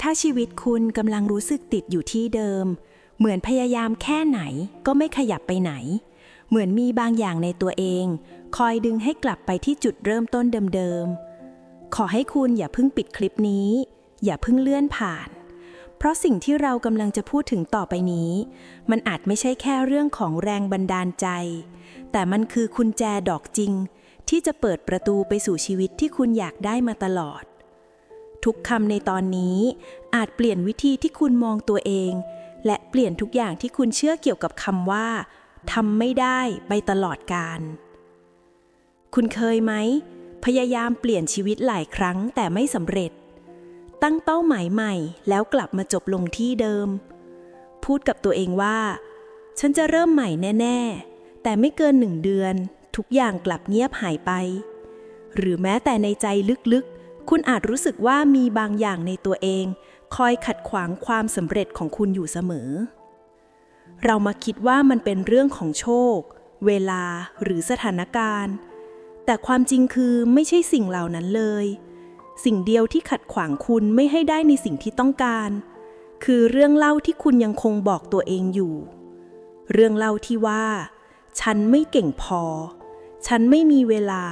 ถ้าชีวิตคุณกำลังรู้สึกติดอยู่ที่เดิม เหมือนพยายามแค่ไหนก็ไม่ขยับไปไหน เหมือนมีบางอย่างในตัวเอง คอยดึงให้กลับไปที่จุดเริ่มต้นเดิมๆ ขอให้คุณอย่าเพิ่งปิดคลิปนี้ อย่าเพิ่งเลื่อนผ่าน เพราะสิ่งที่เรากำลังจะพูดถึงต่อไปนี้ มันอาจไม่ใช่แค่เรื่องของแรงบันดาลใจ แต่มันคือกุญแจดอกจริง ที่จะเปิดประตูไปสู่ชีวิตที่คุณอยากได้มาตลอด ทุกคำในตอนนี้ อาจเปลี่ยนวิธีที่คุณมองตัวเอง และเปลี่ยนทุกอย่างที่คุณเชื่อเกี่ยวกับคำว่าทำไม่ได้ไปตลอดกาลคุณเคยไหม พยายามเปลี่ยนชีวิตหลายครั้งแต่ไม่สำเร็จ ตั้งเป้าหมายใหม่แล้วกลับมาจบลงที่เดิม พูดกับตัวเองว่า ฉันจะเริ่มใหม่แน่ ๆ แต่ไม่เกินหนึ่งเดือน ทุกอย่างกลับเงียบหายไป หรือแม้แต่ในใจลึกๆ คุณอาจรู้สึกว่ามีบางอย่างในตัวเอง คอยขัดขวางความสำเร็จของคุณอยู่เสมอ เรามาคิดว่ามันเป็นเรื่องของโชค เวลาหรือสถานการณ์ แต่ความจริงคือไม่ใช่สิ่งเหล่านั้นเลย สิ่งเดียวที่ขัดขวางคุณไม่ให้ได้ในสิ่งที่ต้องการ คือเรื่องเล่าที่คุณยังคงบอกตัวเองอยู่ เรื่องเล่าที่ว่า ฉันไม่เก่งพอ ฉันไม่มีเวลา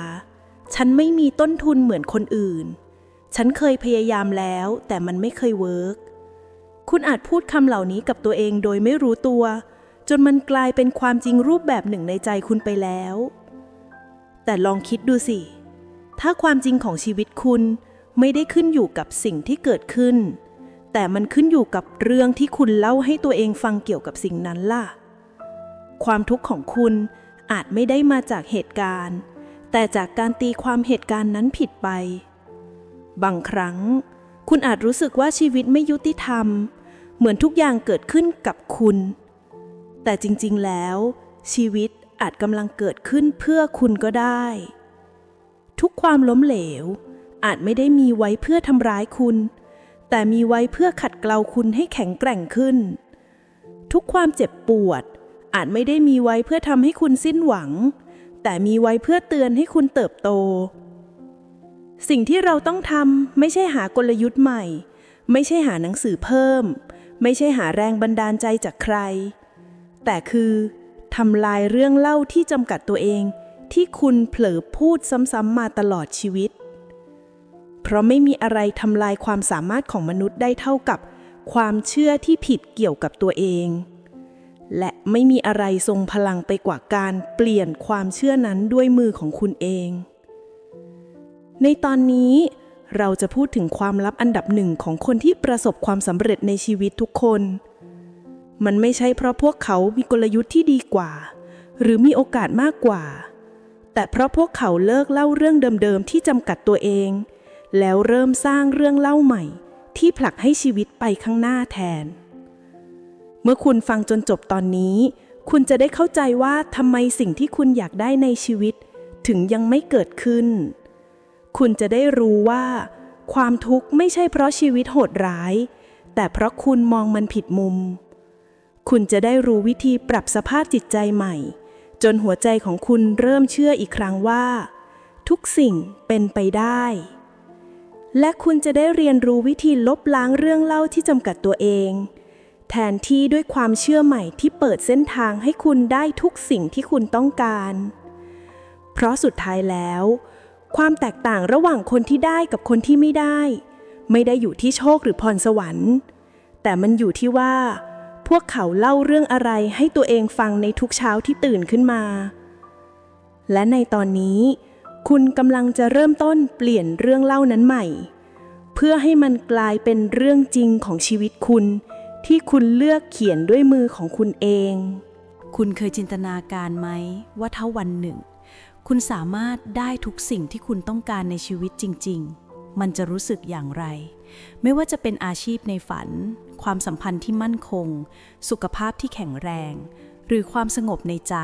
ฉันไม่มีต้นทุนเหมือนคนอื่น ฉันเคยพยายามแล้ว แต่มันไม่เคยเวิร์กคุณอาจพูดคำเหล่านี้กับตัวเองโดยไม่รู้ตัว จนมันกลายเป็นความจริงรูปแบบหนึ่งในใจคุณไปแล้ว แต่ลองคิดดูสิ ถ้าความจริงของชีวิตคุณไม่ได้ขึ้นอยู่กับสิ่งที่เกิดขึ้น แต่มันขึ้นอยู่กับเรื่องที่คุณเล่าให้ตัวเองฟังเกี่ยวกับสิ่งนั้นล่ะ ความทุกข์ของคุณอาจไม่ได้มาจากเหตุการณ์ แต่จากการตีความเหตุการณ์นั้นผิดไป บางครั้ง คุณอาจรู้สึกว่าชีวิตไม่ยุติธรรม เหมือนทุกอย่างเกิดขึ้นกับคุณ แต่จริงๆแล้ว ชีวิตอาจกำลังเกิดขึ้นเพื่อคุณก็ได้ ทุกความล้มเหลว อาจไม่ได้มีไว้เพื่อทำร้ายคุณ แต่มีไว้เพื่อขัดเกลาคุณให้แข็งแกร่งขึ้น ทุกความเจ็บปวด อาจไม่ได้มีไว้เพื่อทำให้คุณสิ้นหวัง แต่มีไว้เพื่อเตือนให้คุณเติบโต สิ่งที่เราต้องทำไม่ใช่หากลยุทธ์ใหม่ ไม่ใช่หาหนังสือเพิ่ม ไม่ใช่หาแรงบันดาลใจจากใคร แต่คือทำลายเรื่องเล่าที่จำกัดตัวเอง ที่คุณเผลอพูดซ้ำๆมาตลอดชีวิต เพราะไม่มีอะไรทำลายความสามารถของมนุษย์ได้เท่ากับความเชื่อที่ผิดเกี่ยวกับตัวเอง และไม่มีอะไรทรงพลังไปกว่าการเปลี่ยนความเชื่อนั้นด้วยมือของคุณเอง ในตอนนี้เราจะพูดถึงความลับอันดับหนึ่งของคนที่ประสบความสำเร็จในชีวิตทุกคน มันไม่ใช่เพราะพวกเขามีกลยุทธ์ที่ดีกว่า หรือมีโอกาสมากกว่า แต่เพราะพวกเขาเลิกเล่าเรื่องเดิมๆที่จำกัดตัวเอง แล้วเริ่มสร้างเรื่องเล่าใหม่ ที่ผลักให้ชีวิตไปข้างหน้าแทน เมื่อคุณฟังจนจบตอนนี้ คุณจะได้เข้าใจว่าทำไมสิ่งที่คุณอยากได้ในชีวิต ถึงยังไม่เกิดขึ้น คุณจะได้รู้ว่า ความทุกข์ไม่ใช่เพราะชีวิตโหดร้าย แต่เพราะคุณมองมันผิดมุม คุณจะได้รู้วิธีปรับสภาพจิตใจใหม่ จนหัวใจของคุณเริ่มเชื่ออีกครั้งว่า ทุกสิ่งเป็นไปได้ และคุณจะได้เรียนรู้วิธีลบล้างเรื่องเล่าที่จำกัดตัวเอง แทนที่ด้วยความเชื่อใหม่ที่เปิดเส้นทางให้คุณได้ทุกสิ่งที่คุณต้องการ เพราะสุดท้ายแล้ว ความแตกต่างระหว่างคนที่ได้กับคนที่ไม่ได้ ไม่ได้อยู่ที่โชคหรือพรสวรรค์ แต่มันอยู่ที่ว่า พวกเขาเล่าเรื่องอะไรให้ตัวเองฟังในทุกเช้าที่ตื่นขึ้นมา และในตอนนี้ คุณกำลังจะเริ่มต้นเปลี่ยนเรื่องเล่านั้นใหม่ เพื่อให้มันกลายเป็นเรื่องจริงของชีวิตคุณ ที่คุณเลือกเขียนด้วยมือของคุณเอง คุณเคยจินตนาการไหมว่าถ้าวันหนึ่ง คุณสามารถได้ทุกสิ่งที่คุณต้องการในชีวิตจริง ๆ มันจะรู้สึกอย่างไร ไม่ว่าจะเป็นอาชีพในฝัน ความสัมพันธ์ที่มั่นคง สุขภาพที่แข็งแรง หรือความสงบในใจ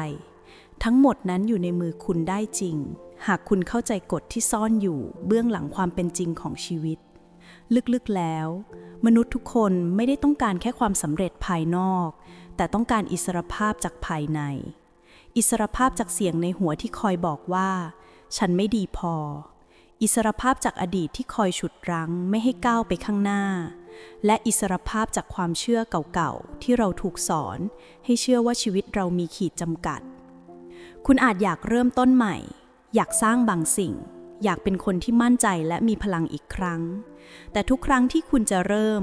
ทั้งหมดนั้นอยู่ในมือคุณได้จริง หากคุณเข้าใจกฎที่ซ่อนอยู่เบื้องหลังความเป็นจริงของชีวิต ลึกๆแล้ว มนุษย์ทุกคนไม่ได้ต้องการแค่ความสำเร็จภายนอก แต่ต้องการอิสรภาพจากภายใน อิสรภาพจากเสียงในหัวที่คอยบอกว่า ฉันไม่ดีพอ อิสรภาพจากอดีตที่คอยฉุดรั้งไม่ให้ก้าวไปข้างหน้า และอิสรภาพจากความเชื่อเก่าๆ ที่เราถูกสอน ให้เชื่อว่าชีวิตเรามีขีดจำกัด คุณอาจอยากเริ่มต้นใหม่ อยากสร้างบางสิ่ง อยากเป็นคนที่มั่นใจและมีพลังอีกครั้ง แต่ทุกครั้งที่คุณจะเริ่ม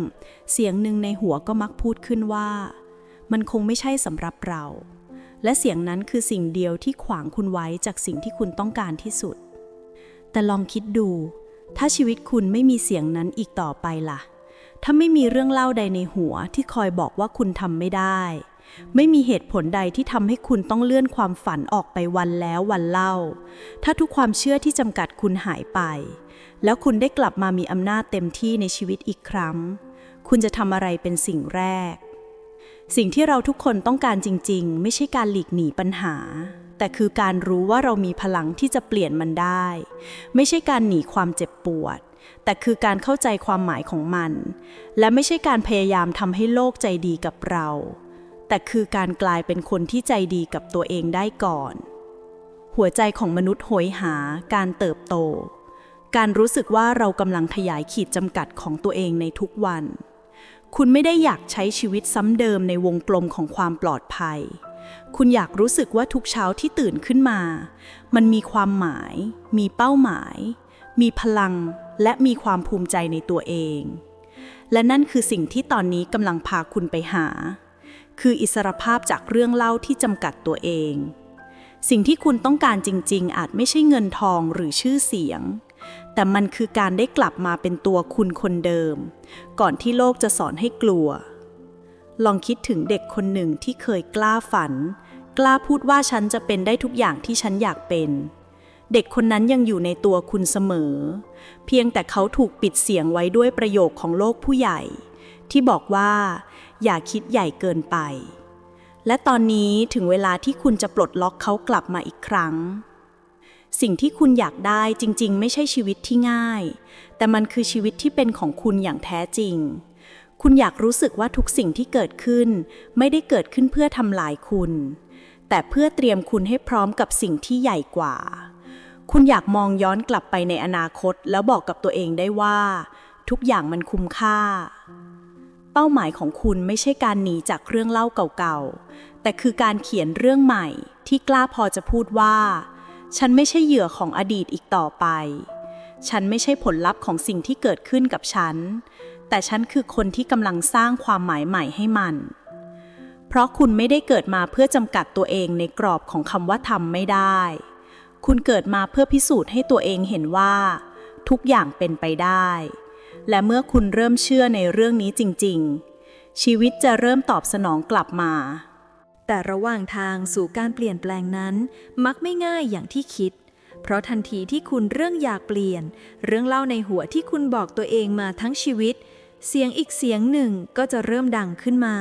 เสียงหนึ่งในหัวก็มักพูดขึ้นว่า มันคงไม่ใช่สำหรับเรา และเสียงนั้นคือสิ่งเดียวที่ขวางคุณไว้จากสิ่งที่คุณต้องการที่สุด แต่ลองคิดดู ถ้าชีวิตคุณไม่มีเสียงนั้นอีกต่อไปล่ะ ถ้าไม่มีเรื่องเล่าใดในหัวที่คอยบอกว่าคุณทำไม่ได้ ไม่มีเหตุผลใดที่ทำให้คุณต้องเลื่อนความฝันออกไปวันแล้ววันเล่า ถ้าทุกความเชื่อที่จำกัดคุณหายไป แล้วคุณได้กลับมามีอำนาจเต็มที่ในชีวิตอีกครั้ง คุณจะทำอะไรเป็นสิ่งแรก สิ่งที่เราทุกคนต้องการจริง ๆ ไม่ใช่การหลีกหนีปัญหา แต่คือการรู้ว่าเรามีพลังที่จะเปลี่ยนมันได้ ไม่ใช่การหนีความเจ็บปวด แต่คือการเข้าใจความหมายของมัน และไม่ใช่การพยายามทำให้โลกใจดีกับเรา แต่คือการกลายเป็นคนที่ใจดีกับตัวเองได้ก่อน หัวใจของมนุษย์โหยหาการเติบโต การรู้สึกว่าเรากำลังขยายขีดจำกัดของตัวเองในทุกวัน คุณไม่ได้อยากใช้ชีวิตซ้ำเดิมในวงกลมของความปลอดภัย คุณอยากรู้สึกว่าทุกเช้าที่ตื่นขึ้นมา มันมีความหมาย มีเป้าหมาย มีพลัง และมีความภูมิใจในตัวเอง และนั่นคือสิ่งที่ตอนนี้กำลังพาคุณไปหา คืออิสรภาพจากเรื่องเล่าที่จำกัดตัวเอง สิ่งที่คุณต้องการจริง ๆ อาจไม่ใช่เงินทองหรือชื่อเสียง แต่มันคือการได้กลับมาเป็นตัวคุณคนเดิม ก่อนที่โลกจะสอนให้กลัว ลองคิดถึงเด็กคนหนึ่งที่เคยกล้าฝัน กล้าพูดว่าฉันจะเป็นได้ทุกอย่างที่ฉันอยากเป็น เด็กคนนั้นยังอยู่ในตัวคุณเสมอ เพียงแต่เขาถูกปิดเสียงไว้ด้วยประโยคของโลกผู้ใหญ่ ที่บอกว่า อย่าคิดใหญ่เกินไป และตอนนี้ถึงเวลาที่คุณจะปลดล็อกเขากลับมาอีกครั้ง สิ่งที่คุณอยากได้จริง ๆ ไม่ใช่ชีวิตที่ง่าย แต่มันคือชีวิตที่เป็นของคุณอย่างแท้จริง คุณอยากรู้สึกว่าทุกสิ่งที่เกิดขึ้น ไม่ได้เกิดขึ้นเพื่อทำลายคุณ แต่เพื่อเตรียมคุณให้พร้อมกับสิ่งที่ใหญ่กว่า คุณอยากมองย้อนกลับไปในอนาคต แล้วบอกกับตัวเองได้ว่า ทุกอย่างมันคุ้มค่า เป้าหมายของคุณไม่ใช่การหนีจากเรื่องเล่าเก่าๆ แต่คือการเขียนเรื่องใหม่ที่กล้าพอจะพูดว่า ฉันไม่ใช่เหยื่อของอดีตอีกต่อไป ฉันไม่ใช่ผลลัพธ์ของสิ่งที่เกิดขึ้นกับฉัน แต่ฉันคือคนที่กำลังสร้างความหมายใหม่ให้มัน เพราะคุณไม่ได้เกิดมาเพื่อจำกัดตัวเองในกรอบของคำว่าทำไม่ได้ คุณเกิดมาเพื่อพิสูจน์ให้ตัวเองเห็นว่า ทุกอย่างเป็นไปได้ และเมื่อคุณเริ่มเชื่อในเรื่องนี้จริง ๆ ชีวิตจะเริ่มตอบสนองกลับมา แต่ระหว่างทางสู่การเปลี่ยนแปลงนั้น มักไม่ง่ายอย่างที่คิด เพราะทันทีที่คุณเรื่องอยากเปลี่ยน เรื่องเล่าในหัวที่คุณบอกตัวเองมาทั้งชีวิต เสียงอีกเสียงหนึ่งก็จะเริ่มดังขึ้นมา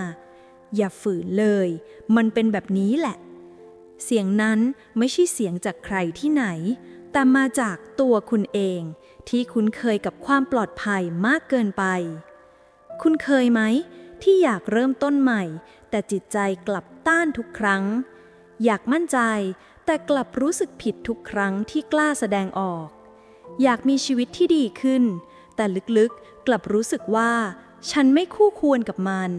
อย่าฝืนเลย มันเป็นแบบนี้แหละ เสียงนั้นไม่ใช่เสียงจากใครที่ไหน แต่มาจากตัวคุณเอง ที่คุ้นเคยกับความปลอดภัยมากเกินไป คุณเคยไหมที่อยากเริ่มต้นใหม่ แต่จิตใจกลับ ต้านทุกครั้ง อยากมั่นใจแต่กลับรู้สึกผิดทุกครั้งที่กล้าแสดงออก อยากมีชีวิตที่ดีขึ้น แต่ลึกๆกลับรู้สึกว่า ฉันไม่คู่ควรกับมัน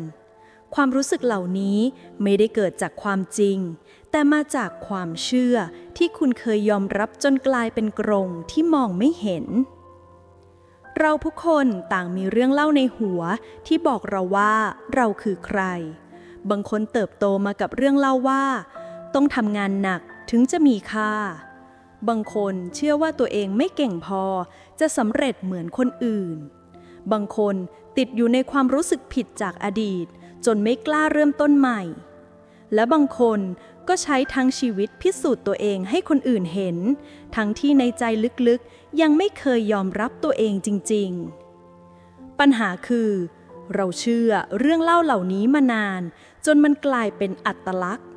ความรู้สึกเหล่านี้ไม่ได้เกิดจากความจริง แต่มาจากความเชื่อที่คุณเคยยอมรับจนกลายเป็นกรงที่มองไม่เห็นเราทุกคนต่างมีเรื่องเล่าในหัวที่บอกเราว่าเราคือใคร บางคนเติบโตมากับเรื่องเล่าว่า ต้องทำงานหนักถึงจะมีค่า บางคนเชื่อว่าตัวเองไม่เก่งพอจะสำเร็จเหมือนคนอื่น บางคนติดอยู่ในความรู้สึกผิดจากอดีต จนไม่กล้าเริ่มต้นใหม่ และบางคนก็ใช้ทั้งชีวิตพิสูจน์ตัวเองให้คนอื่นเห็น ทั้งที่ในใจลึกๆ ยังไม่เคยยอมรับตัวเองจริง ๆ ปัญหาคือ เราเชื่อเรื่องเล่าเหล่านี้มานาน จนมันกลายเป็นอัตลักษณ์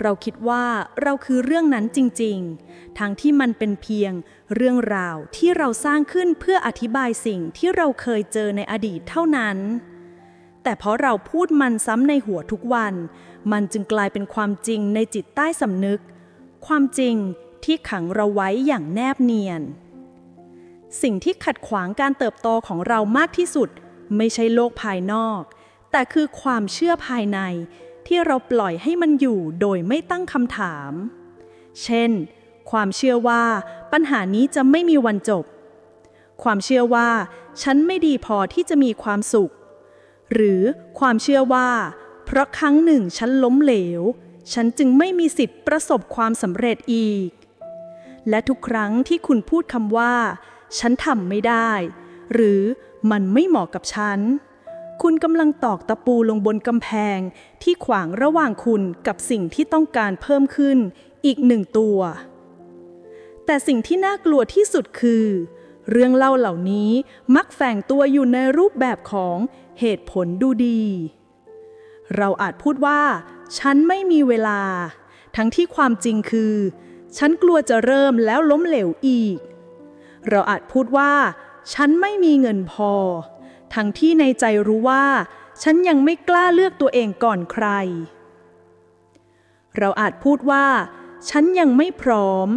เราคิดว่าเราคือเรื่องนั้นจริงๆ ทั้งที่มันเป็นเพียงเรื่องราวที่เราสร้างขึ้นเพื่ออธิบายสิ่งที่เราเคยเจอในอดีตเท่านั้น แต่เพราะเราพูดมันซ้ำในหัวทุกวัน มันจึงกลายเป็นความจริงในจิตใต้สำนึก ความจริงที่ขังเราไว้อย่างแนบเนียน สิ่งที่ขัดขวางการเติบโตของเรามากที่สุด ไม่ใช่โลกภายนอก แต่คือความเชื่อภายในที่เราปล่อยให้มันอยู่โดยไม่ตั้งคำถาม เช่น ความเชื่อว่าปัญหานี้จะไม่มีวันจบ ความเชื่อว่า ฉันไม่ดีพอที่จะมีความสุข หรือความเชื่อว่า เพราะครั้งหนึ่งฉันล้มเหลว ฉันจึงไม่มีสิทธิ์ประสบความสำเร็จอีก และทุกครั้งที่คุณพูดคำว่า ฉันทำไม่ได้ หรือมันไม่เหมาะกับฉัน คุณกำลังตอกตะปูลงบนกำแพง ที่ขวางระหว่างคุณกับสิ่งที่ต้องการเพิ่มขึ้นอีกหนึ่งตัว แต่สิ่งที่น่ากลัวที่สุดคือ เรื่องเล่าเหล่านี้มักแฝงตัวอยู่ในรูปแบบของเหตุผลดูดี เราอาจพูดว่า ฉันไม่มีเวลา ทั้งที่ความจริงคือ ฉันกลัวจะเริ่มแล้วล้มเหลวอีก เราอาจพูดว่า ฉันไม่มีเงินพอ ทั้งที่ในใจรู้ว่า ฉันยังไม่กล้าเลือกตัวเองก่อนใคร เราอาจพูดว่า ฉันยังไม่พร้อม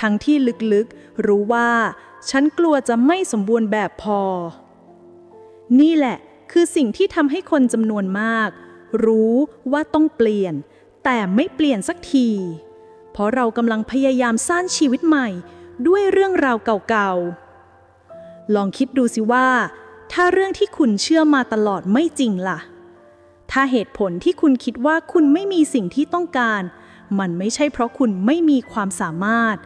ทั้งที่ลึกๆ รู้ว่า ฉันกลัวจะไม่สมบูรณ์แบบพอ นี่แหละคือสิ่งที่ทำให้คนจำนวนมาก รู้ว่าต้องเปลี่ยน แต่ไม่เปลี่ยนสักที เพราะเรากำลังพยายามสร้างชีวิตใหม่ ด้วยเรื่องราวเก่าๆ ลองคิดดูสิว่า ถ้าเรื่องที่คุณเชื่อมาตลอดไม่จริงล่ะ ถ้าเหตุผลที่คุณคิดว่าคุณไม่มีสิ่งที่ต้องการ มันไม่ใช่เพราะคุณไม่มีความสามารถ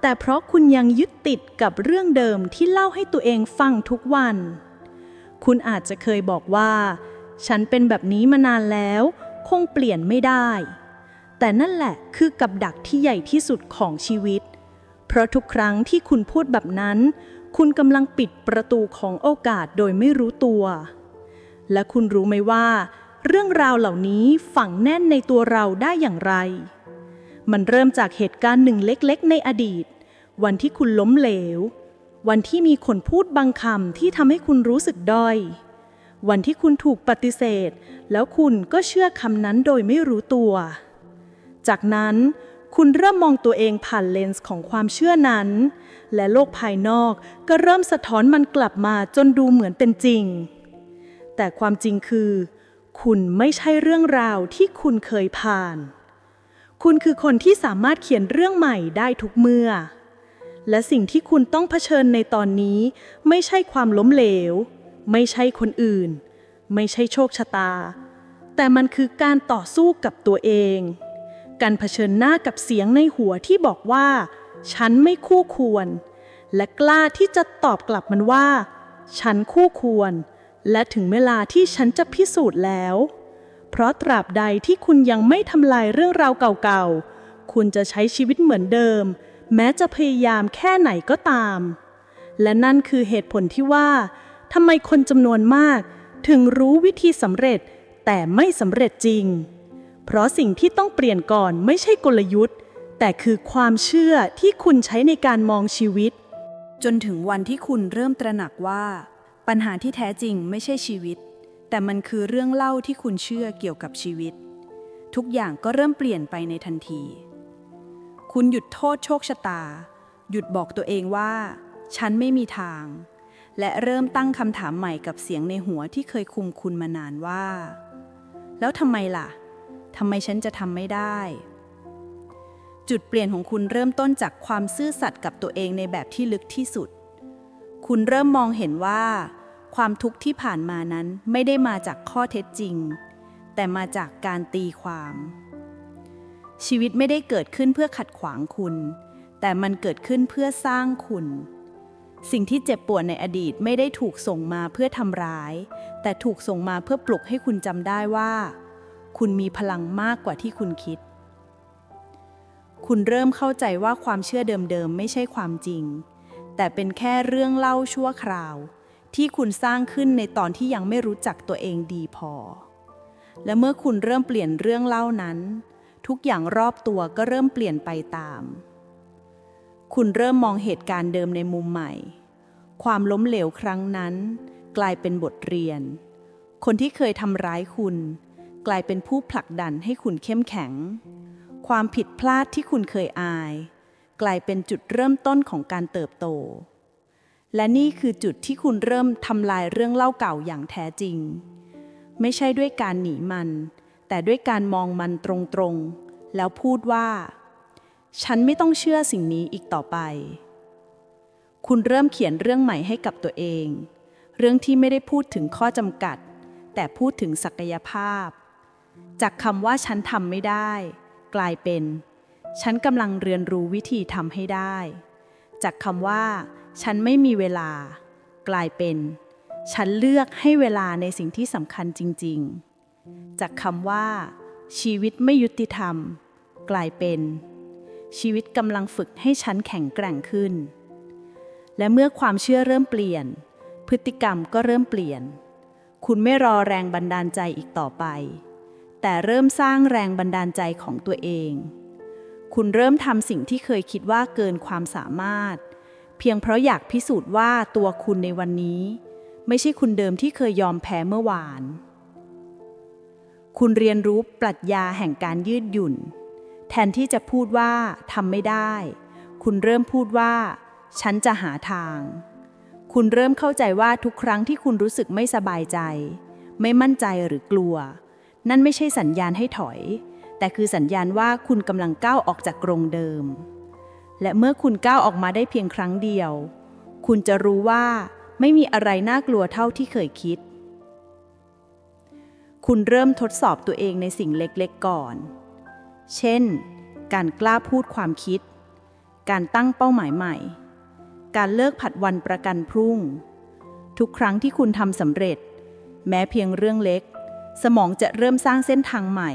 แต่เพราะคุณยังยึดติดกับเรื่องเดิมที่เล่าให้ตัวเองฟังทุกวัน คุณอาจจะเคยบอกว่า ฉันเป็นแบบนี้มานานแล้ว คงเปลี่ยนไม่ได้ แต่นั่นแหละคือกับดักที่ใหญ่ที่สุดของชีวิต เพราะทุกครั้งที่คุณพูดแบบนั้น คุณกำลังปิดประตูของโอกาสโดยไม่รู้ตัว และคุณรู้ไหมว่า เรื่องราวเหล่านี้ฝังแน่นในตัวเราได้อย่างไร มันเริ่มจากเหตุการณ์หนึ่งเล็กๆ ในอดีต วันที่คุณล้มเหลว วันที่มีคนพูดบางคำที่ทำให้คุณรู้สึกด้อย วันที่คุณถูกปฏิเสธ แล้วคุณก็เชื่อคำนั้นโดยไม่รู้ตัว จากนั้นคุณเริ่มมองตัวเองผ่านเลนส์ของความเชื่อนั้น และโลกภายนอกก็เริ่มสะท้อนมันกลับมาจนดูเหมือนเป็นจริง แต่ความจริงคือ คุณไม่ใช่เรื่องราวที่คุณเคยผ่าน คุณคือคนที่สามารถเขียนเรื่องใหม่ได้ทุกเมื่อ และสิ่งที่คุณต้องเผชิญในตอนนี้ ไม่ใช่ความล้มเหลว ไม่ใช่คนอื่น ไม่ใช่โชคชะตา แต่มันคือการต่อสู้กับตัวเอง การเผชิญหน้ากับเสียงในหัวที่บอกว่า ฉันไม่คู่ควร และกล้าที่จะตอบกลับมันว่า ฉันคู่ควร และถึงเวลาที่ฉันจะพิสูจน์แล้ว เพราะตราบใดที่คุณยังไม่ทำลายเรื่องราวเก่าๆ คุณจะใช้ชีวิตเหมือนเดิม แม้จะพยายามแค่ไหนก็ตาม และนั่นคือเหตุผลที่ว่าทำไมคนจำนวนมาก ถึงรู้วิธีสำเร็จแต่ไม่สำเร็จจริง เพราะสิ่งที่ต้องเปลี่ยนก่อนไม่ใช่กลยุทธ์ แต่คือความเชื่อที่คุณใช้ในการมองชีวิต จนถึงวันที่คุณเริ่มตระหนักว่า ปัญหาที่แท้จริงไม่ใช่ชีวิต แต่มันคือเรื่องเล่าที่คุณเชื่อเกี่ยวกับชีวิต ทุกอย่างก็เริ่มเปลี่ยนไปในทันที คุณหยุดโทษโชคชะตา หยุดบอกตัวเองว่า ฉันไม่มีทาง และเริ่มตั้งคำถามใหม่กับเสียงในหัวที่เคยคุมคุณมานานว่า แล้วทำไมล่ะทำไมฉันจะทำไม่ได้ จุดเปลี่ยนของคุณเริ่มต้นจากความซื่อสัตย์กับตัวเองในแบบที่ลึกที่สุด คุณเริ่มมองเห็นว่า ความทุกข์ที่ผ่านมานั้นไม่ได้มาจากข้อเท็จจริง แต่มาจากการตีความ ชีวิตไม่ได้เกิดขึ้นเพื่อขัดขวางคุณ แต่มันเกิดขึ้นเพื่อสร้างคุณ สิ่งที่เจ็บปวดในอดีตไม่ได้ถูกส่งมาเพื่อทำร้าย แต่ถูกส่งมาเพื่อปลุกให้คุณจำได้ว่า คุณมีพลังมากกว่าที่คุณคิด คุณเริ่มเข้าใจว่าความเชื่อเดิมๆ ไม่ใช่ความจริง แต่เป็นแค่เรื่องเล่าชั่วคราว ที่คุณสร้างขึ้นในตอนที่ยังไม่รู้จักตัวเองดีพอ และเมื่อคุณเริ่มเปลี่ยนเรื่องเล่านั้น ทุกอย่างรอบตัวก็เริ่มเปลี่ยนไปตาม คุณเริ่มมองเหตุการณ์เดิมในมุมใหม่ ความล้มเหลวครั้งนั้น กลายเป็นบทเรียน คนที่เคยทำร้ายคุณ กลายเป็นผู้ผลักดันให้คุณเข้มแข็ง ความผิดพลาดที่คุณเคยอาย กลายเป็นจุดเริ่มต้นของการเติบโต และนี่คือจุดที่คุณเริ่มทำลายเรื่องเล่าเก่าอย่างแท้จริง ไม่ใช่ด้วยการหนีมัน แต่ด้วยการมองมันตรงๆ แล้วพูดว่า ฉันไม่ต้องเชื่อสิ่งนี้อีกต่อไป คุณเริ่มเขียนเรื่องใหม่ให้กับตัวเอง เรื่องที่ไม่ได้พูดถึงข้อจำกัด แต่พูดถึงศักยภาพ จากคำว่าฉันทำไม่ได้ กลายเป็น ฉันกำลังเรียนรู้วิธีทำให้ได้ จากคำว่า ฉันไม่มีเวลา กลายเป็น ฉันเลือกให้เวลาในสิ่งที่สำคัญจริง ๆ จากคำว่า ชีวิตไม่ยุติธรรม กลายเป็น ชีวิตกำลังฝึกให้ฉันแข็งแกร่งขึ้น และเมื่อความเชื่อเริ่มเปลี่ยน พฤติกรรมก็เริ่มเปลี่ยน คุณไม่รอแรงบันดาลใจอีกต่อไป แต่เริ่มสร้างแรงบันดาลใจของตัวเอง คุณเริ่มทำสิ่งที่เคยคิดว่าเกินความสามารถ เพียงเพราะอยากพิสูจน์ว่าตัวคุณในวันนี้ ไม่ใช่คุณเดิมที่เคยยอมแพ้เมื่อวาน คุณเรียนรู้ปรัชญาแห่งการยืดหยุ่น แทนที่จะพูดว่าทำไม่ได้ คุณเริ่มพูดว่า ฉันจะหาทาง คุณเริ่มเข้าใจว่าทุกครั้งที่คุณรู้สึกไม่สบายใจ ไม่มั่นใจหรือกลัว นั่นไม่ใช่สัญญาณให้ถอย แต่คือสัญญาณว่าคุณกำลังก้าวออกจากกรงเดิม และเมื่อคุณก้าวออกมาได้เพียงครั้งเดียว คุณจะรู้ว่าไม่มีอะไรน่ากลัวเท่าที่เคยคิด คุณเริ่มทดสอบตัวเองในสิ่งเล็กๆก่อน เช่น การกล้าพูดความคิด การตั้งเป้าหมายใหม่ การเลิกผัดวันประกันพรุ่ง ทุกครั้งที่คุณทำสำเร็จ แม้เพียงเรื่องเล็ก สมองจะเริ่มสร้างเส้นทางใหม่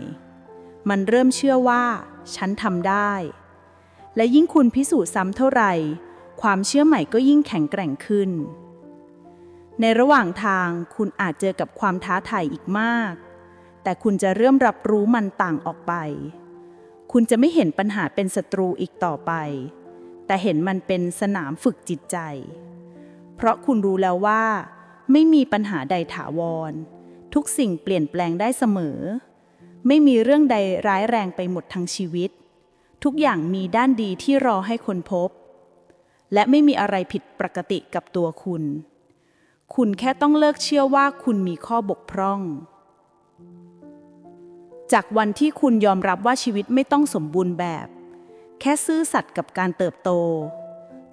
มันเริ่มเชื่อว่า ฉันทำได้ และยิ่งคุณพิสูจน์ซ้ำเท่าไหร่ ความเชื่อใหม่ก็ยิ่งแข็งแกร่งขึ้น ในระหว่างทางคุณอาจเจอกับความท้าทายอีกมาก แต่คุณจะเริ่มรับรู้มันต่างออกไป คุณจะไม่เห็นปัญหาเป็นศัตรูอีกต่อไป แต่เห็นมันเป็นสนามฝึกจิตใจ เพราะคุณรู้แล้วว่า ไม่มีปัญหาใดถาวร ทุกสิ่งเปลี่ยนแปลงได้เสมอ ไม่มีเรื่องใดร้ายแรงไปหมดทั้งชีวิต ทุกอย่างมีด้านดีที่รอให้คนพบ และไม่มีอะไรผิดปกติกับตัวคุณ คุณแค่ต้องเลิกเชื่อว่าคุณมีข้อบกพร่อง จากวันที่คุณยอมรับว่าชีวิตไม่ต้องสมบูรณ์แบบ แค่ซื่อสัตย์กับการเติบโต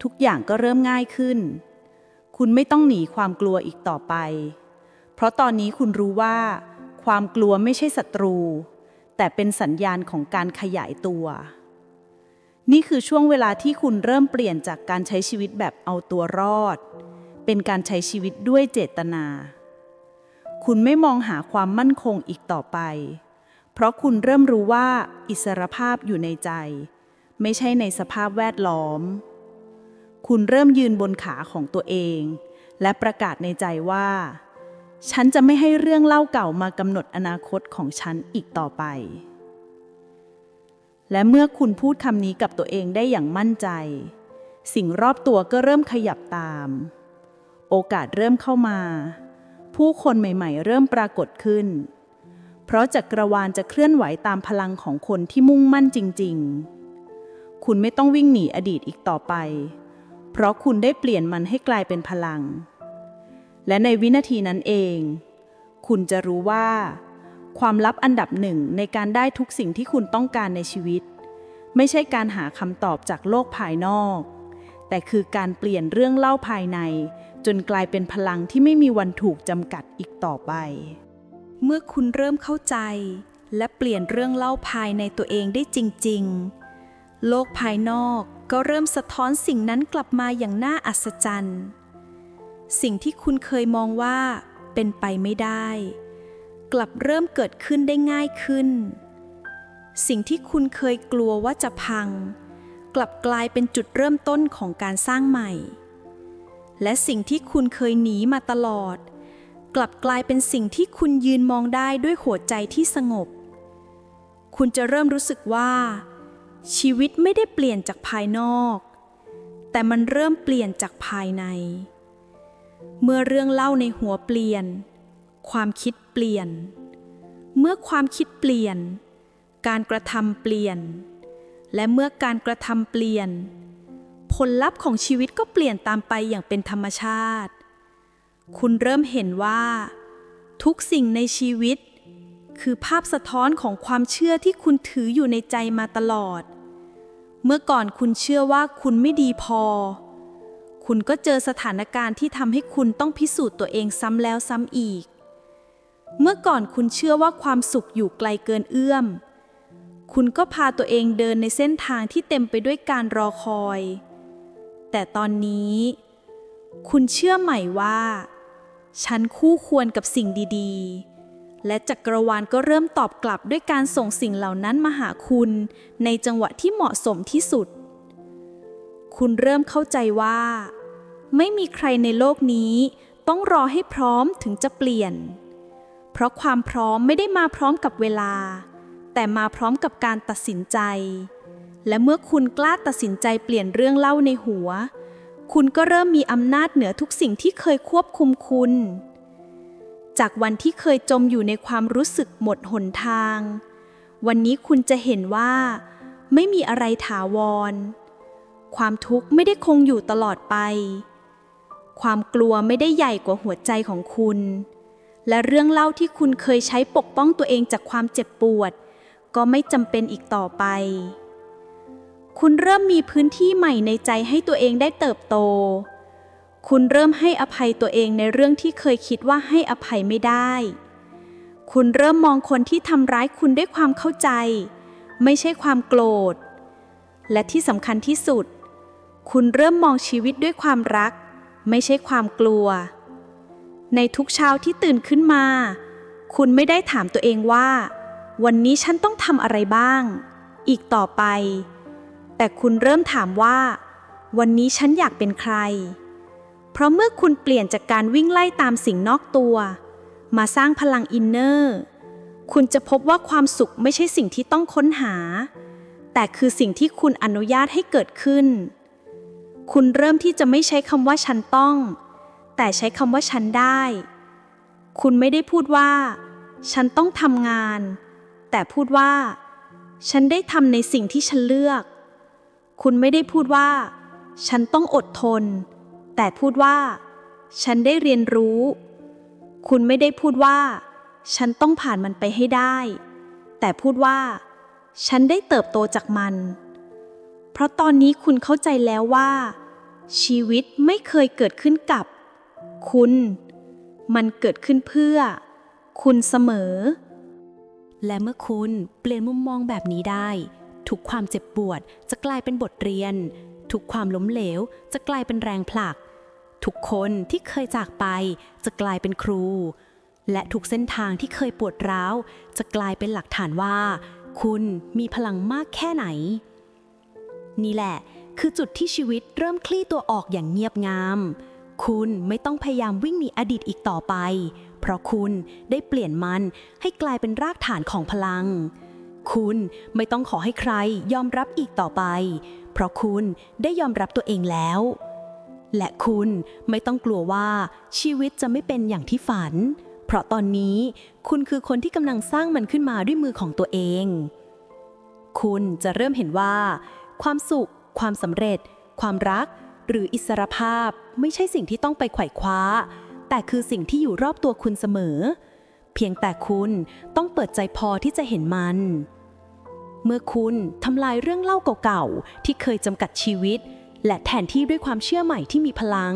ทุกอย่างก็เริ่มง่ายขึ้น คุณไม่ต้องหนีความกลัวอีกต่อไป เพราะตอนนี้คุณรู้ว่า ความกลัวไม่ใช่ศัตรู แต่เป็นสัญญาณของการขยายตัว นี่คือช่วงเวลาที่คุณเริ่มเปลี่ยนจากการใช้ชีวิตแบบเอาตัวรอด เป็นการใช้ชีวิตด้วยเจตนา คุณไม่มองหาความมั่นคงอีกต่อไป เพราะคุณเริ่มรู้ว่าอิสรภาพอยู่ในใจ ไม่ใช่ในสภาพแวดล้อม คุณเริ่มยืนบนขาของตัวเอง และประกาศในใจว่า ฉันจะไม่ให้เรื่องเล่าเก่ามากำหนดอนาคตของฉันอีกต่อไป และเมื่อคุณพูดคำนี้กับตัวเองได้อย่างมั่นใจ สิ่งรอบตัวก็เริ่มขยับตาม โอกาสเริ่มเข้ามา ผู้คนใหม่ๆ เริ่มปรากฏขึ้น เพราะจักรวาลจะเคลื่อนไหวตามพลังของคนที่มุ่งมั่นจริง ๆ คุณไม่ต้องวิ่งหนีอดีตอีกต่อไป เพราะคุณได้เปลี่ยนมันให้กลายเป็นพลัง และในวินาทีนั้นเอง คุณจะรู้ว่า ความลับอันดับหนึ่งในการได้ทุกสิ่งที่คุณต้องการในชีวิต ไม่ใช่การหาคำตอบจากโลกภายนอก แต่คือการเปลี่ยนเรื่องเล่าภายใน จนกลายเป็นพลังที่ไม่มีวันถูกจำกัดอีกต่อไป เมื่อคุณเริ่มเข้าใจ และเปลี่ยนเรื่องเล่าภายในตัวเองได้จริง ๆ โลกภายนอกก็เริ่มสะท้อนสิ่งนั้นกลับมาอย่างน่าอัศจรรย์ สิ่งที่คุณเคยมองว่าเป็นไปไม่ได้ กลับเริ่มเกิดขึ้นได้ง่ายขึ้น สิ่งที่คุณเคยกลัวว่าจะพัง กลับกลายเป็นจุดเริ่มต้นของการสร้างใหม่ และสิ่งที่คุณเคยหนีมาตลอด กลับกลายเป็นสิ่งที่คุณยืนมองได้ด้วยหัวใจที่สงบ คุณจะเริ่มรู้สึกว่า ชีวิตไม่ได้เปลี่ยนจากภายนอก แต่มันเริ่มเปลี่ยนจากภายใน เมื่อเรื่องเล่าในหัวเปลี่ยน ความคิดเปลี่ยน เมื่อความคิดเปลี่ยน การกระทำเปลี่ยน และเมื่อการกระทำเปลี่ยน ผลลัพธ์ของชีวิตก็เปลี่ยนตามไปอย่างเป็นธรรมชาติ คุณเริ่มเห็นว่า ทุกสิ่งในชีวิต คือภาพสะท้อนของความเชื่อที่คุณถืออยู่ในใจมาตลอด เมื่อก่อนคุณเชื่อว่าคุณไม่ดีพอ คุณก็เจอสถานการณ์ที่ทำให้คุณต้องพิสูจน์ตัวเองซ้ำแล้วซ้ำอีก เมื่อก่อนคุณเชื่อว่าความสุขอยู่ไกลเกินเอื้อม คุณก็พาตัวเองเดินในเส้นทางที่เต็มไปด้วยการรอคอย แต่ตอนนี้ คุณเชื่อใหม่ว่า ฉันคู่ควรกับสิ่งดีๆ และจักรวาลก็เริ่มตอบกลับด้วยการส่งสิ่งเหล่านั้นมาหาคุณ ในจังหวะที่เหมาะสมที่สุดคุณเริ่มเข้าใจว่า ไม่มีใครในโลกนี้ ต้องรอให้พร้อมถึงจะเปลี่ยน เพราะความพร้อมไม่ได้มาพร้อมกับเวลา แต่มาพร้อมกับการตัดสินใจ และเมื่อคุณกล้าตัดสินใจเปลี่ยนเรื่องเล่าในหัว คุณก็เริ่มมีอำนาจเหนือทุกสิ่งที่เคยควบคุมคุณ จากวันที่เคยจมอยู่ในความรู้สึกหมดหนทาง วันนี้คุณจะเห็นว่า ไม่มีอะไรถาวรความทุกข์ไม่ได้คงอยู่ตลอดไป ความกลัวไม่ได้ใหญ่กว่าหัวใจของคุณ และเรื่องเล่าที่คุณเคยใช้ปกป้องตัวเองจากความเจ็บปวด ก็ไม่จำเป็นอีกต่อไป คุณเริ่มมีพื้นที่ใหม่ในใจให้ตัวเองได้เติบโต คุณเริ่มให้อภัยตัวเองในเรื่องที่เคยคิดว่าให้อภัยไม่ได้ คุณเริ่มมองคนที่ทำร้ายคุณด้วยความเข้าใจ ไม่ใช่ความโกรธ และที่สำคัญที่สุด คุณเริ่มมองชีวิตด้วยความรัก ไม่ใช่ความกลัว ในทุกเช้าที่ตื่นขึ้นมา คุณไม่ได้ถามตัวเองว่า วันนี้ฉันต้องทำอะไรบ้าง อีกต่อไป แต่คุณเริ่มถามว่า วันนี้ฉันอยากเป็นใคร เพราะเมื่อคุณเปลี่ยนจากการวิ่งไล่ตามสิ่งนอกตัว มาสร้างพลังอินเนอร์ คุณจะพบว่าความสุขไม่ใช่สิ่งที่ต้องค้นหา แต่คือสิ่งที่คุณอนุญาตให้เกิดขึ้น คุณเริ่มที่จะไม่ใช้คำว่าฉันต้อง แต่ใช้คำว่าฉันได้ คุณไม่ได้พูดว่า ฉันต้องทำงาน แต่พูดว่า ฉันได้ทำในสิ่งที่ฉันเลือก คุณไม่ได้พูดว่า ฉันต้องอดทน แต่พูดว่า ฉันได้เรียนรู้ คุณไม่ได้พูดว่า ฉันต้องผ่านมันไปให้ได้ แต่พูดว่า ฉันได้เติบโตจากมัน เพราะตอนนี้คุณเข้าใจแล้วว่า ชีวิตไม่เคยเกิดขึ้นกับ คุณ มันเกิดขึ้นเพื่อ คุณเสมอ และเมื่อคุณเปลี่ยนมุมมองแบบนี้ได้ ทุกความเจ็บปวดจะกลายเป็นบทเรียน ทุกความล้มเหลวจะกลายเป็นแรงผลัก ทุกคนที่เคยจากไปจะกลายเป็นครู และทุกเส้นทางที่เคยปวดร้าว จะกลายเป็นหลักฐานว่า คุณมีพลังมากแค่ไหน นี่แหละ คือจุดที่ชีวิตเริ่มคลี่ตัวออกอย่างเงียบงาม คุณไม่ต้องพยายามวิ่งหนีอดีตอีกต่อไป เพราะคุณได้เปลี่ยนมันให้กลายเป็นรากฐานของพลัง คุณไม่ต้องขอให้ใครยอมรับอีกต่อไป เพราะคุณได้ยอมรับตัวเองแล้ว และคุณไม่ต้องกลัวว่าชีวิตจะไม่เป็นอย่างที่ฝัน เพราะตอนนี้คุณคือคนที่กำลังสร้างมันขึ้นมาด้วยมือของตัวเอง คุณจะเริ่มเห็นว่า ความสุข ความสำเร็จ ความรัก หรืออิสรภาพไม่ใช่สิ่งที่ต้องไปไขว่คว้า แต่คือสิ่งที่อยู่รอบตัวคุณเสมอ เพียงแต่คุณต้องเปิดใจพอที่จะเห็นมัน เมื่อคุณทำลายเรื่องเล่าเก่าๆที่เคยจำกัดชีวิต และแทนที่ด้วยความเชื่อใหม่ที่มีพลัง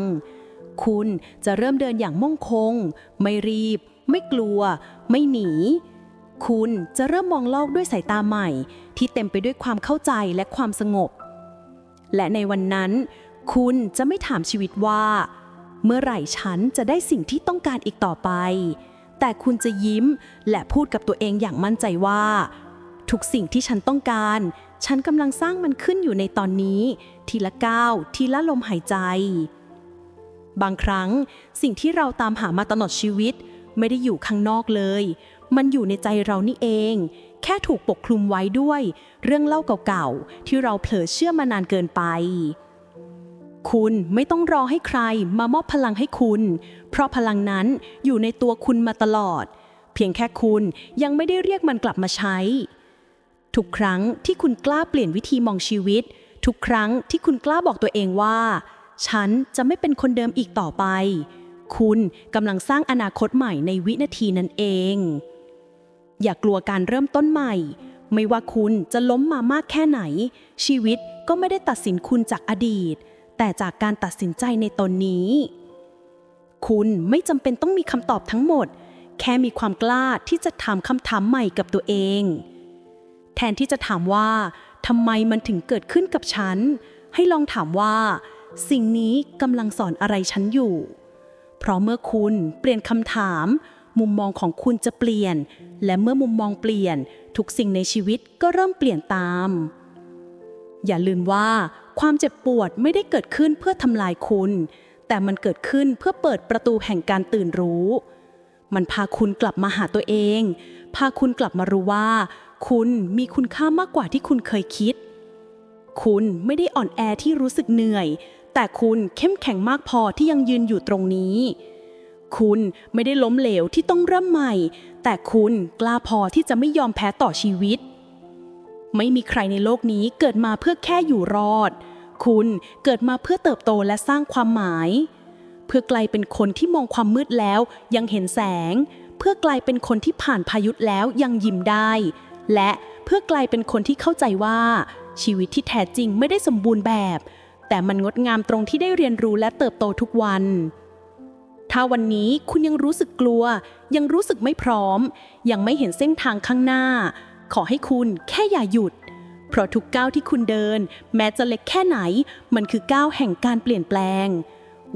คุณจะเริ่มเดินอย่างมั่งคง ไม่รีบ ไม่กลัว ไม่หนี คุณจะเริ่มมองโลกด้วยสายตาใหม่ ที่เต็มไปด้วยความเข้าใจและความสงบ และในวันนั้น คุณจะไม่ถามชีวิตว่า เมื่อไหร่ฉันจะได้สิ่งที่ต้องการอีกต่อไป แต่คุณจะยิ้มและพูดกับตัวเองอย่างมั่นใจว่า ทุกสิ่งที่ฉันต้องการ ฉันกำลังสร้างมันขึ้นอยู่ในตอนนี้ ทีละก้าวทีละลมหายใจ บางครั้งสิ่งที่เราตามหามาตลอดชีวิต ไม่ได้อยู่ข้างนอกเลย มันอยู่ในใจเรานี่เอง แค่ถูกปกคลุมไว้ด้วย เรื่องเล่าเก่าๆ ที่เราเผลอเชื่อมานานเกินไป คุณไม่ต้องรอให้ใครมามอบพลังให้คุณ เพราะพลังนั้นอยู่ในตัวคุณมาตลอด เพียงแค่คุณยังไม่ได้เรียกมันกลับมาใช้ ทุกครั้งที่คุณกล้าเปลี่ยนวิธีมองชีวิต ทุกครั้งที่คุณกล้าบอกตัวเองว่า ฉันจะไม่เป็นคนเดิมอีกต่อไป คุณกำลังสร้างอนาคตใหม่ในวินาทีนั้นเอง อย่ากลัวการเริ่มต้นใหม่ ไม่ว่าคุณจะล้มมามากแค่ไหน ชีวิตก็ไม่ได้ตัดสินคุณจากอดีต แต่จากการตัดสินใจในตนนี้ คุณไม่จำเป็นต้องมีคำตอบทั้งหมด แค่มีความกล้าที่จะถามคำถามใหม่กับตัวเอง แทนที่จะถามว่าทำไมมันถึงเกิดขึ้นกับฉัน ให้ลองถามว่า สิ่งนี้กำลังสอนอะไรฉันอยู่ เพราะเมื่อคุณเปลี่ยนคำถาม มุมมองของคุณจะเปลี่ยน และเมื่อมุมมองเปลี่ยน ทุกสิ่งในชีวิตก็เริ่มเปลี่ยนตาม อย่าลืมว่า ความเจ็บปวดไม่ได้เกิดขึ้นเพื่อทำลายคุณ แต่มันเกิดขึ้นเพื่อเปิดประตูแห่งการตื่นรู้ มันพาคุณกลับมาหาตัวเอง พาคุณกลับมารู้ว่า คุณมีคุณค่ามากกว่าที่คุณเคยคิด คุณไม่ได้อ่อนแอที่รู้สึกเหนื่อย แต่คุณเข้มแข็งมากพอที่ยังยืนอยู่ตรงนี้ คุณไม่ได้ล้มเหลวที่ต้องเริ่มใหม่ แต่คุณกล้าพอที่จะไม่ยอมแพ้ต่อชีวิต ไม่มีใครในโลกนี้เกิดมาเพื่อแค่อยู่รอด คุณเกิดมาเพื่อเติบโตและสร้างความหมาย เพื่อกลายเป็นคนที่มองความมืดแล้วยังเห็นแสง เพื่อกลายเป็นคนที่ผ่านพายุแล้วยังยิ้มได้ และเพื่อกลายเป็นคนที่เข้าใจว่า ชีวิตที่แท้จริงไม่ได้สมบูรณ์แบบ แต่มันงดงามตรงที่ได้เรียนรู้และเติบโตทุกวัน ถ้าวันนี้คุณยังรู้สึกกลัว ยังรู้สึกไม่พร้อม ยังไม่เห็นเส้นทางข้างหน้า ขอให้คุณแค่อย่าหยุด เพราะทุกก้าวที่คุณเดิน แม้จะเล็กแค่ไหน มันคือก้าวแห่งการเปลี่ยนแปลง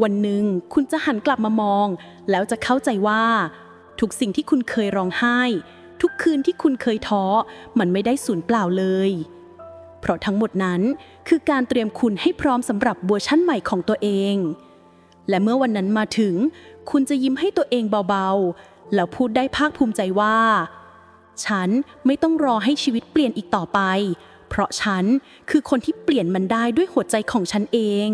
วันหนึ่งคุณจะหันกลับมามอง แล้วจะเข้าใจว่า ทุกสิ่งที่คุณเคยร้องไห้ ทุกคืนที่คุณเคยท้อ มันไม่ได้สูญเปล่าเลย เพราะทั้งหมดนั้นคือการเตรียมคุณให้พร้อมสำหรับเวอร์ชั่นใหม่ของตัวเอง และเมื่อวันนั้นมาถึง คุณจะยิ้มให้ตัวเองเบาๆ แล้วพูดได้ภาคภูมิใจว่า ฉันไม่ต้องรอให้ชีวิตเปลี่ยนอีกต่อไป เพราะฉันคือคนที่เปลี่ยนมันได้ด้วยหัวใจของฉันเอง